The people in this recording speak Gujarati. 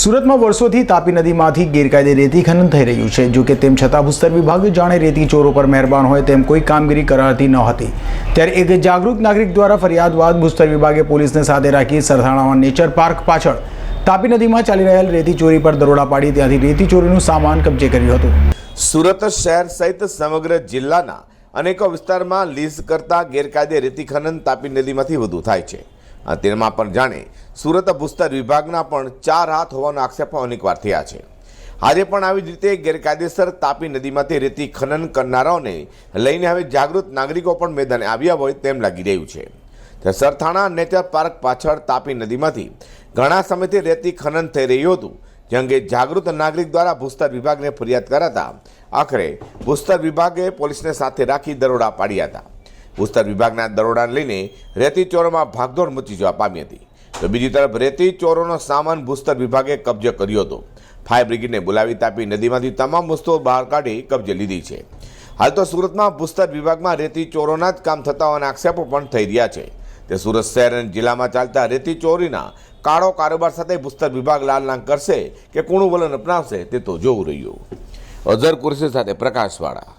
સુરતમાં વર્ષોથી તાપી નદીમાંથી ગેરકાયદે રેતી ખનન થઈ રહ્યું છે. જો કે તેમ છતાં ભૂસ્તર વિભાગ જાણે રેતી ચોરો પર મહેરબાન હોય તેમ કોઈ કામગીરી કરાતી ન હતી. ત્યારે એક જાગૃત નાગરિક દ્વારા ફરિયાદ બાદ ભૂસ્તર વિભાગે પોલીસને સાથે રાખી સરથાણામાં નેચર પાર્ક પાછળ તાપી નદીમાં ચાલી રહેલ રેતી ચોરી પર દરોડા પાડી ત્યાંથી રેતી ચોરીનું સામાન કબજે કર્યું હતું. સુરત શહેર સહિત સમગ્ર જિલ્લાના અનેકો વિસ્તારમાં લીઝ કરતા ગેરકાયદે રેતી ખનન તાપી નદીમાંથી વધુ થાય છે. તેમાં પણ જાણે સુરત ભૂસ્તર વિભાગના પણ ચાર હાથ હોવાનો આક્ષેપો અનેકવાર થયા છે. આજે પણ આવી જ રીતે ગેરકાયદેસર તાપી નદીમાંથી રેતી ખનન કરનારાઓને લઈને હવે જાગૃત નાગરિકો પણ મેદાને આવ્યા હોય તેમ લાગી રહ્યું છે. સરથાણા નેચર પાર્ક પાછળ તાપી નદીમાંથી ઘણા સમયથી રેતી ખનન થઈ રહ્યું હતું, જે અંગે જાગૃત નાગરિક દ્વારા ભૂસ્તર વિભાગને ફરિયાદ કરાતા આખરે ભૂસ્તર વિભાગે પોલીસને સાથે રાખી દરોડા પાડ્યા હતા. ભૂસ્તર વિભાગના દરોડાને લઈને રેતી ચોરોમાં ભાગદોડ મચી જવા પામી હતી. તો બીજી તરફ રેતી ચોરોનો સામાન ભૂસ્તર વિભાગે કબજે કર્યો હતો. ફાયર બ્રિગેડને બોલાવી તાપી નદીમાંથી તમામ વસ્તુઓ બહાર કાઢી કબજે લીધી છે. હાલ તો સુરતમાં ભૂસ્તર વિભાગમાં રેતી ચોરોના જ કામ થતા હોવાના આક્ષેપો પણ થઈ રહ્યા છે. તે સુરત શહેર અને જિલ્લામાં ચાલતા રેતી ચોરીના કાળો કારોબાર સાથે ભૂસ્તર વિભાગ લાલનાંગ કરશે કે કુણું વલણ અપનાવશે તે તો જોવું રહ્યું. અઝર કુરશી સાથે પ્રકાશવાળા.